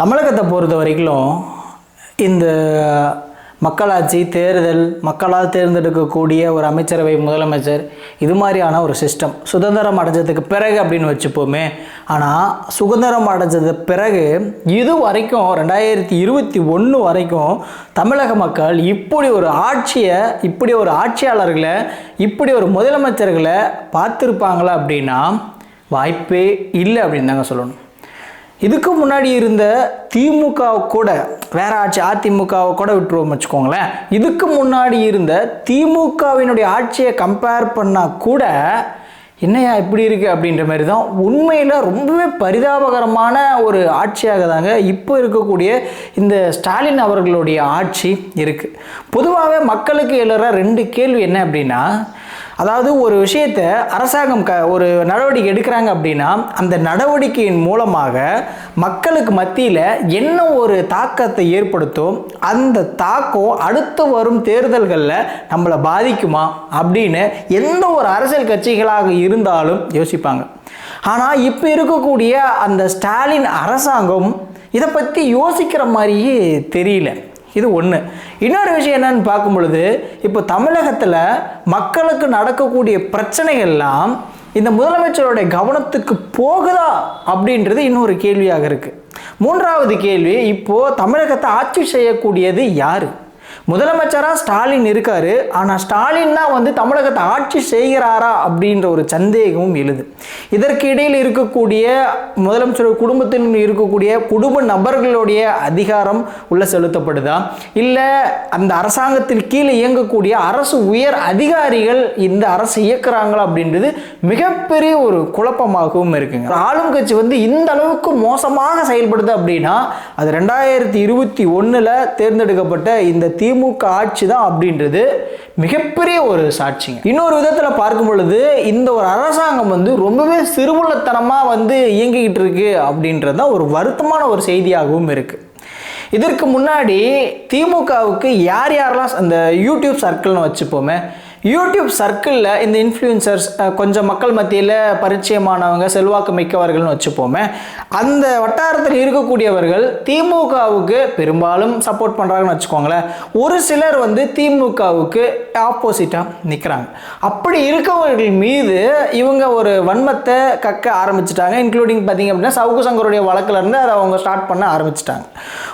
தமிழகத்தை பொறுத்த வரைக்கும் இந்த மக்களாட்சி தேர்தல் மக்களால் தேர்ந்தெடுக்கக்கூடிய ஒரு அமைச்சரவை முதலமைச்சர் இது மாதிரியான ஒரு சிஸ்டம் சுதந்திரம் அடைஞ்சதுக்கு பிறகு அப்படின்னு வச்சுப்போமே. ஆனால் சுதந்திரம் அடைஞ்சது பிறகு இது வரைக்கும் ரெண்டாயிரத்தி இருபத்தி ஒன்று வரைக்கும் தமிழக மக்கள் இப்படி ஒரு ஆட்சியை இப்படி ஒரு ஆட்சியாளர்களை இப்படி ஒரு முதலமைச்சர்களை பார்த்துருப்பாங்களா அப்படின்னா வாய்ப்பே இல்லை அப்படின்னு தாங்க சொல்லணும். இதுக்கு முன்னாடி இருந்த திமுக கூட வேற ஆட்சி அதிமுகவை கூட விட்டுருவோம் வச்சுக்கோங்களேன். இதுக்கு முன்னாடி இருந்த திமுகவினுடைய ஆட்சியை கம்பேர் பண்ணால் கூட என்னையா இப்படி இருக்குது அப்படின்ற மாதிரி தான் உண்மையில் ரொம்பவே பரிதாபகரமான ஒரு ஆட்சியாக தாங்க இப்போ இருக்கக்கூடிய இந்த ஸ்டாலின் அவர்களுடைய ஆட்சி இருக்குது பொதுவாகவே மக்களுக்கு எழுற ரெண்டு கேள்வி என்ன அப்படின்னா அதாவது ஒரு விஷயத்தை அரசாங்கம் க ஒரு நடவடிக்கை எடுக்கிறாங்க அப்படின்னா அந்த நடவடிக்கையின் மூலமாக மக்களுக்கு மத்தியில் என்ன ஒரு தாக்கத்தை ஏற்படுத்தும் அந்த தாக்கம் அடுத்து வரும் தேர்தல்களில் நம்மளை பாதிக்குமா அப்படின்னு எந்த ஒரு அரசியல் கட்சிகளாக இருந்தாலும் யோசிப்பாங்க. ஆனால் இப்போ இருக்கக்கூடிய அந்த ஸ்டாலின் அரசாங்கம் இதை பற்றி யோசிக்கிற மாதிரியே தெரியல. இது ஒன்று இன்னொரு விஷயம் என்னன்னு பார்க்கும் பொழுது இப்போ தமிழகத்தில் மக்களுக்கு நடக்கக்கூடிய பிரச்சனைகள்லாம் இந்த முதலமைச்சருடைய கவனத்துக்கு போகுதா அப்படின்றது இன்னொரு கேள்வியாக இருக்குது மூன்றாவது கேள்வி இப்போது தமிழகத்தை ஆட்சி செய்யக்கூடியது யார்? முதலமைச்சராக ஸ்டாலின் இருக்காரு. ஆனால் ஸ்டாலின் தான் வந்து தமிழகத்தை ஆட்சி செய்கிறாரா அப்படின்ற ஒரு சந்தேகமும் எழுது. இதற்கு இடையில் இருக்கக்கூடிய முதலமைச்சர் குடும்பத்தின் இருக்கக்கூடிய குடும்ப நபர்களுடைய அதிகாரம் உள்ள செலுத்தப்படுதா? இல்லை அந்த அரசாங்கத்தில் கீழே இயங்கக்கூடிய அரசு உயர் அதிகாரிகள் இந்த அரசு இயக்குறாங்களா அப்படின்றது மிகப்பெரிய ஒரு குழப்பமாகவும் இருக்குங்க. ஆளும் கட்சி வந்து இந்த அளவுக்கு மோசமாக செயல்படுது அப்படின்னா அது ரெண்டாயிரத்தி இருபத்தி ஒன்றில் தேர்ந்தெடுக்கப்பட்ட இந்த திமுக ஆட்சி தான் அப்படின்றது மிகப்பெரிய ஒரு சாட்சிங்க. இன்னொரு விதத்தில் பார்க்கும் பொழுது இந்த ஒரு அரசாங்கம் வந்து ரொம்பவே சிறுபுள்ளத்தனமாக வந்து இயங்கிக்கிட்டு இருக்கு அப்படின்றது தான் ஒரு வருத்தமான ஒரு செய்தியாகவும் இருக்குது இதற்கு முன்னாடி திமுகவுக்கு யார் யாரெல்லாம் அந்த யூடியூப் சர்க்கிள்னு வச்சுப்போமே யூடியூப் சர்க்கிளில் இந்த இன்ஃப்ளூயன்சர்ஸ் கொஞ்சம் மக்கள் மத்தியில் பரிச்சயமானவங்க செல்வாக்கு மிக்கவர்கள்னு வச்சுப்போமே அந்த வட்டாரத்தில் இருக்கக்கூடியவர்கள் திமுகவுக்கு பெரும்பாலும் சப்போர்ட் பண்ணுறாங்கன்னு வச்சுக்கோங்களேன். ஒரு சிலர் வந்து திமுகவுக்கு ஆப்போசிட்டாக நிற்கிறாங்க அப்படி இருக்கவர்கள் மீது இவங்க ஒரு வன்மத்தை கக்க ஆரம்பிச்சிட்டாங்க இன்க்ளூடிங் பார்த்தீங்க அப்படின்னா சவுக்கு சங்கருடைய வழக்குல இருந்து அதை அவங்க ஸ்டார்ட் பண்ண ஆரம்பிச்சிட்டாங்க.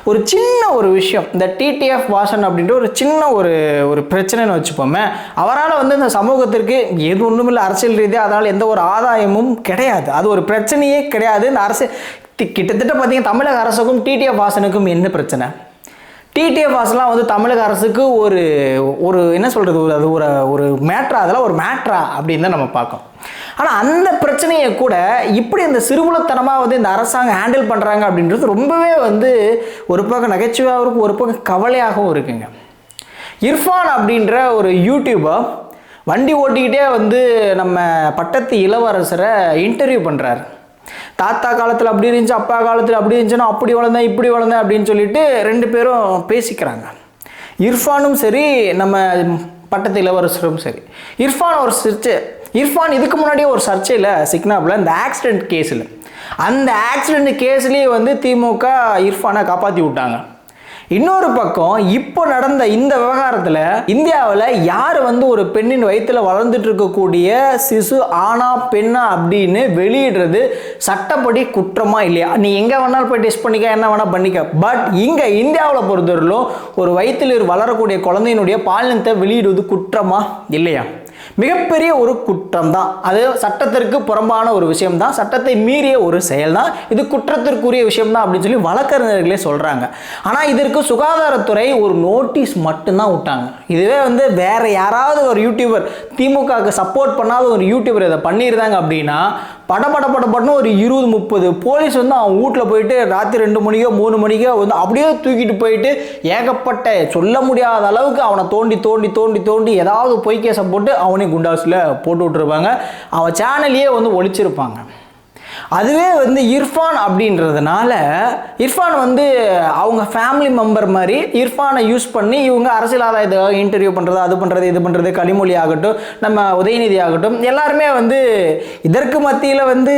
ஒரு சின்ன ஒரு விஷயம் இந்த டிடிஎஃப் வாசன் அப்படின்ற ஒரு சின்ன ஒரு ஒரு பிரச்சனைன்னு வச்சுப்போமே அவரால் வந்து இந்த சமூகத்திற்கு எது ஒன்றுமில்லை அரசியல் ரீதியாக அதனால் எந்த ஒரு ஆதாயமும் கிடையாது. அது ஒரு பிரச்சனையே கிடையாது. இந்த அரசு கிட்டத்தட்ட பார்த்தீங்கன்னா தமிழக அரசுக்கும் டிடிஎஃப் வாசனுக்கும் என்ன பிரச்சனை? டிடிஎஃப் வாசலாம் வந்து தமிழக அரசுக்கு ஒரு ஒரு என்ன சொல்கிறது ஒரு அது ஒரு ஒரு மேட்ரா அதெல்லாம் ஒரு மேட்ரா அப்படின்னு தான் நம்ம பார்க்கோம் ஆனால் அந்த பிரச்சனையை கூட இப்படி இந்த சிறுபுலத்தனமாக வந்து இந்த அரசாங்கம் ஹேண்டில் பண்ணுறாங்க அப்படின்றது ரொம்பவே வந்து ஒரு பக்கம் நகைச்சுவையாகவும் இருக்கும் ஒரு பக்கம் கவலையாகவும் இருக்குங்க. இர்ஃபான் அப்படின்ற ஒரு யூடியூபர் வண்டி ஓட்டிக்கிட்டே வந்து நம்ம பட்டத்து இளவரசரை இன்டர்வியூ பண்ணுறாரு தாத்தா காலத்தில் அப்படி இருந்துச்சு அப்பா காலத்தில் அப்படி இருந்துச்சுன்னா அப்படி வளர்ந்தேன் இப்படி வளர்ந்தேன் அப்படின்னு சொல்லிட்டு ரெண்டு பேரும் பேசிக்கிறாங்க. இர்ஃபானும் சரி நம்ம பட்டத்து இளவரசரும் சரி. இர்ஃபான் ஒரு சர்ச்சை இர்ஃபான் இதுக்கு முன்னாடியே ஒரு சர்ச்சையில் சிக்னாப்பில் இந்த ஆக்சிடென்ட் கேஸில் அந்த ஆக்சிடென்ட் கேஸ்லேயே வந்து திமுக இர்ஃபானை காப்பாற்றி விட்டாங்க. இன்னொரு பக்கம் இப்போ நடந்த இந்த விவகாரத்தில் இந்தியாவில் யார் வந்து ஒரு பெண்ணின் வயிற்றில் வளர்ந்துட்டு இருக்கக்கூடிய சிசு ஆனா பெண்ணா அப்படின்னு வெளியிடுறது சட்டப்படி குற்றமா இல்லையா? நீ எங்கே வேணாலும் போய் டெஸ்ட் பண்ணிக்க என்ன வேணால் பண்ணிக்க. பட் இங்கே இந்தியாவில் பொறுத்தவரையிலும் ஒரு வயிற்றில் வளரக்கூடிய குழந்தையினுடைய பாலினத்தை வெளியிடுவது குற்றமா இல்லையா? மிகப்பெரிய ஒரு குற்றம் தான் அது சட்டத்திற்கு புறம்பான ஒரு விஷயம் தான் சட்டத்தை மீறிய ஒரு செயல் தான் இது குற்றத்திற்குரிய விஷயம் தான் அப்படின்னு சொல்லி வழக்கறிஞர்களே சொல்கிறாங்க ஆனால் இதற்கு சுகாதாரத்துறை ஒரு நோட்டீஸ் மட்டும்தான் விட்டாங்க. இதுவே வந்து வேற யாராவது ஒரு யூடியூபர் திமுகவுக்கு சப்போர்ட் பண்ணாத ஒரு யூடியூபர் இதை பண்ணியிருந்தாங்க அப்படின்னா படபட படப்படன்னு ஒரு இருபது முப்பது போலீஸ் வந்து அவன் வீட்டில் போயிட்டு ராத்திரி ரெண்டு மணிக்கோ மூணு மணிக்கோ வந்து அப்படியே தூக்கிட்டு போயிட்டு ஏகப்பட்ட சொல்ல முடியாத அளவுக்கு அவனை தோண்டி தோண்டி தோண்டி தோண்டி ஏதாவது பொய் கேஸை போட்டு அவனே குண்டாஸில் போட்டு விட்டுருப்பாங்க. அவன் சேனல்லையே வந்து ஒழிச்சிருப்பாங்க. அதுவே வந்து இர்ஃபான் அப்படின்றதுனால இர்ஃபான் வந்து அவங்க ஃபேமிலி மெம்பர் மாதிரி இர்ஃபானை யூஸ் பண்ணி இவங்க அரசியல் ஆதாயத்துக்காக இன்டர்வியூ பண்ணுறது அது பண்ணுறது இது பண்ணுறது கனிமொழி ஆகட்டும் நம்ம உதயநிதி ஆகட்டும் எல்லாருமே வந்து இதற்கு மத்தியில் வந்து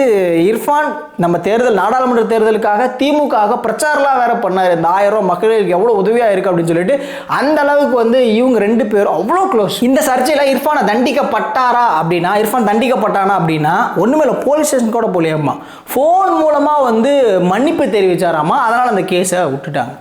இர்ஃபான் நம்ம தேர்தல் நாடாளுமன்ற தேர்தலுக்காக திமுக பிரச்சாரலாம் வேற பண்ணார். இந்த ஆயிரம் ரூபாய் மக்களுக்கு எவ்வளோ உதவியாக இருக்குது அப்படின்னு சொல்லிட்டு அந்த அளவுக்கு வந்து இவங்க ரெண்டு பேரும் அவ்வளோ க்ளோஸ் இந்த சர்ச்சையில் இர்ஃபானை தண்டிக்கப்பட்டாரா அப்படின்னா இர்ஃபான் தண்டிக்கப்பட்டானா அப்படின்னா ஒன்றுமே இல்லை போலீஸ் ஸ்டேஷன் கூட போலியாமா ஃபோன் மூலமாக வந்து மன்னிப்பு தெரிவிச்சாராமா? அதனால் அந்த கேஸை விட்டுட்டாங்க.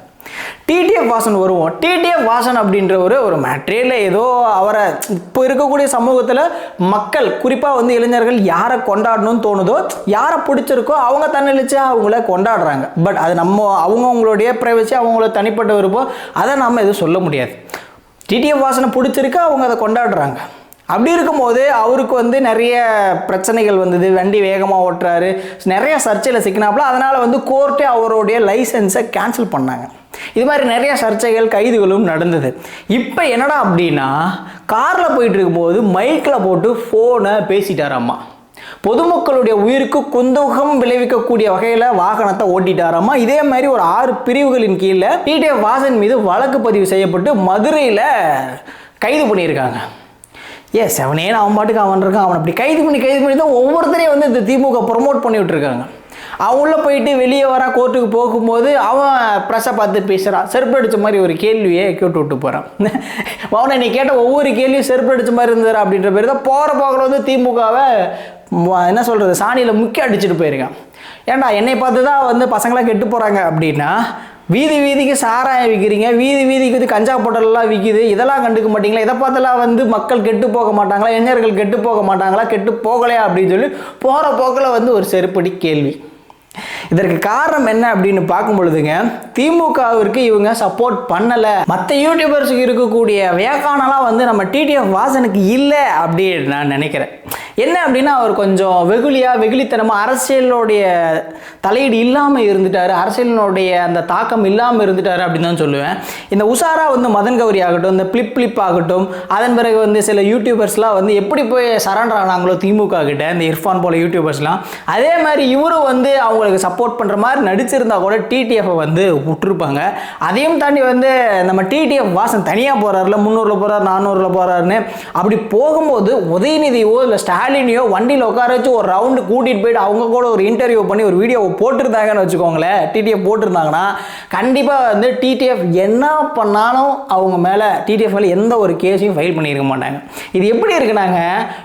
டிடிஎஃப் வாசன் வருவோம். டிடிஎஃப் வாசன் அப்படின்ற ஒரு மேட்ரேல ஏதோ அவரை இப்போ இருக்கக்கூடிய சமூகத்தில் மக்கள் குறிப்பாக வந்து இளைஞர்கள் யாரை கொண்டாடணும்னு தோணுதோ யாரை பிடிச்சிருக்கோ அவங்க தன்னழிச்சு அவங்கள கொண்டாடுறாங்க. பட் அது நம்ம அவங்கவுங்களுடைய ப்ரைவசி அவங்கள தனிப்பட்ட விருப்பம் அதை நம்ம எதுவும் சொல்ல முடியாது. டிடிஎஃப் வாசனை பிடிச்சிருக்கு அவங்க அதை கொண்டாடுறாங்க. அப்படி இருக்கும்போது அவருக்கு வந்து நிறைய பிரச்சனைகள் வந்தது. வண்டி வேகமாக ஓட்டுறாரு. நிறைய சர்ச்சையில் சிக்கினாப்புல அதனால் வந்து கோர்ட்டே அவருடைய லைசன்ஸை கேன்சல் பண்ணாங்க. இது மாதிரி நிறைய சர்ச்சைகள் கைதுகளும் நடந்தது. இப்போ என்னடா அப்படின்னா காரில் போயிட்டு இருக்கும்போது மைக்கில் போட்டு ஃபோனை பேசிட்டாராம்மா. பொதுமக்களுடைய உயிருக்கு குந்தகம் விளைவிக்கக்கூடிய வகையில் வாகனத்தை ஓட்டிட்டாராமா இதே மாதிரி ஒரு ஆறு பிரிவுகளின் கீழே டிடிஎஃப் வாசன் மீது வழக்கு பதிவு செய்யப்பட்டு மதுரையில் கைது பண்ணியிருக்காங்க. ஏ செவனேன்னு அவன் பாட்டுக்கு அவன் இருக்கான். அவன் அப்படி கைது பண்ணி கைது பண்ணி தான் ஒவ்வொருத்தரையும் வந்து இந்த திமுக ப்ரொமோட் பண்ணி விட்டுருக்காங்க அவன் போயிட்டு வெளியே வர கோர்ட்டுக்கு போகும்போது அவன் ப்ரெஸ்ஸை பார்த்து பேசுகிறான் செருப்பு மாதிரி ஒரு கேள்வியை கேட்டு விட்டு போகிறான் அவனை நீ கேட்ட ஒவ்வொரு கேள்வியும் செருப்பு அடித்த மாதிரி இருந்தார் அப்படின்ற பேர் தான் போகிற போகிற வந்து திமுகவை என்ன சொல்கிறது சாணியில் முக்கிய அடிச்சுட்டு போயிருக்கான். ஏன்டா என்னை பார்த்து தான் வந்து பசங்களாம் கெட்டு போகிறாங்க அப்படின்னா வீதி வீதிக்கு சாராயம் விற்கிறீங்க வீதி வீதிக்கு வந்து கஞ்சா பொட்டலெல்லாம் விற்கிது இதெல்லாம் கண்டுக்க மாட்டீங்களா? இதை பார்த்தெல்லாம் வந்து மக்கள் கெட்டு போக மாட்டாங்களா? இளைஞர்கள் கெட்டு போக மாட்டாங்களா? கெட்டு போகலையா? அப்படின்னு சொல்லி போகிற போக்கில் வந்து ஒரு செருப்படி கேள்வி. இதற்கு காரணம் என்ன அப்படின்னு பார்க்கும் பொழுதுங்க திமுகவிற்கு இவங்க சப்போர்ட் பண்ணலை. மற்ற யூடியூபர்ஸுக்கு இருக்கக்கூடிய வியாக்கானலாம் வந்து நம்ம டிடிஎஃப் வாசனுக்கு இல்லை அப்படின்னு நான் நினைக்கிறேன். என்ன அப்படின்னா அவர் கொஞ்சம் வெகுளியாக வெகுளித்தனமாக அரசியலுடைய தலையீடு இல்லாமல் இருந்துட்டார். அரசியலினுடைய அந்த தாக்கம் இல்லாமல் இருந்துட்டார் அப்படின்னு தான் சொல்லுவேன். இந்த உஷாரா வந்து மதன் கௌரி ஆகட்டும் இந்த பிளிப் பிளிப் ஆகட்டும் அதன் பிறகு வந்து சில யூடியூபர்ஸ்லாம் வந்து எப்படி போய் சரண்டர் ஆனாங்களோ திமுக கிட்ட இந்த இர்ஃபான் போல யூடியூபர்ஸ்லாம் அதே மாதிரி இவரும் வந்து அவங்களுக்கு சப்போர்ட் பண்ணுற மாதிரி நடிச்சிருந்தா கூட டிடிஎஃப்பை வந்து விட்டுருப்பாங்க அதையும் தாண்டி வந்து நம்ம டிடிஎஃப் வாசன் தனியாக போகிறாருல முந்நூறில் போகிறார் நானூறில் போகிறாருன்னு அப்படி போகும்போது உதயநிதியோ இல்லை ஸ்டாலினியோ வண்டியில் உட்கார வச்சு ஒரு ரவுண்டு கூட்டிகிட்டு போயிட்டு அவங்க கூட ஒரு இன்டர்வியூ பண்ணி ஒரு வீடியோ போட்டிருந்தாங்கன்னு வச்சுக்கோங்களேன் டிடிஎஃப் போட்டிருந்தாங்கன்னா கண்டிப்பாக வந்து டிடிஎஃப் என்ன பண்ணாலும் அவங்க மேலே டிடிஎஃப் மேலே எந்த ஒரு கேஸையும் ஃபைல் பண்ணியிருக்க மாட்டாங்க. இது எப்படி இருக்குனாங்க?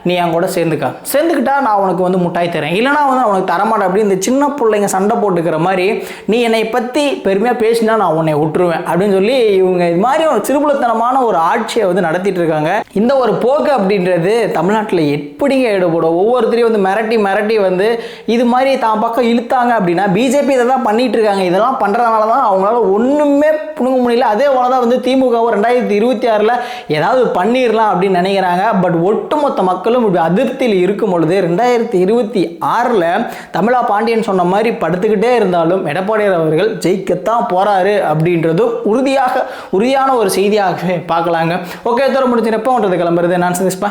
நீ என் கூட சேர்ந்துக்கா. சேர்ந்துக்கிட்டா நான் உனக்கு வந்து முட்டாய் தரேன். இல்லைனா வந்து அவனுக்கு உனக்கு தரமாட்டேன். அப்படி இந்த சின்ன பிள்ளைங்க சண்டை போட்டுக்கிற மாதிரி நீ என்னை பற்றி பெருமையாக பேசினா நான் உன்னை விட்டுருவேன். அப்படின்னு சொல்லி இவங்க இது மாதிரி ஒரு சிறுபுலத்தனமான ஒரு ஆட்சியை வந்து நடத்திட்டு இருக்காங்க. இந்த ஒரு போக்கு அப்படின்றது தமிழ்நாட்டில் எப்படிங்க ஈடுபடும். ஒவ்வொருத்தரையும் வந்து மிரட்டி மிரட்டி வந்து இது மாதிரி தான் பக்கம் இழுத்தாங்க அப்படின்னா பிஜேபி இதை தான் பண்ணிட்டு இருக்காங்க. இதெல்லாம் பண்ணுறதுனால தான் அவங்களால ஒன்றுமே புணுங்க முடியல. அதே போல தான் வந்து திமுகவும் ரெண்டாயிரத்தி இருபத்தி ஆறில் ஏதாவது பண்ணிடலாம் அப்படின்னு நினைக்கிறாங்க. பட் ஒட்டுமொத்த மக்களும் இப்படி அதிருப்தியில் இருக்கும் பொழுது ரெண்டாயிரத்தி இருபத்தி ஆறில் தமிழா பாண்டியன் சொன்ன மாதிரி படுத்துக்கிட்டே இருந்தாலும் எடப்பாடியார் அவர்கள் ஜெயிக்கத்தான் போகிறாரு அப்படின்றதும் உறுதியாக உறுதியான ஒரு செய்தியாகவே பார்க்கலாங்க. ஓகே தூரம் முடிச்சு எப்போ கிளம்புறது நான் சதீஷ்பா.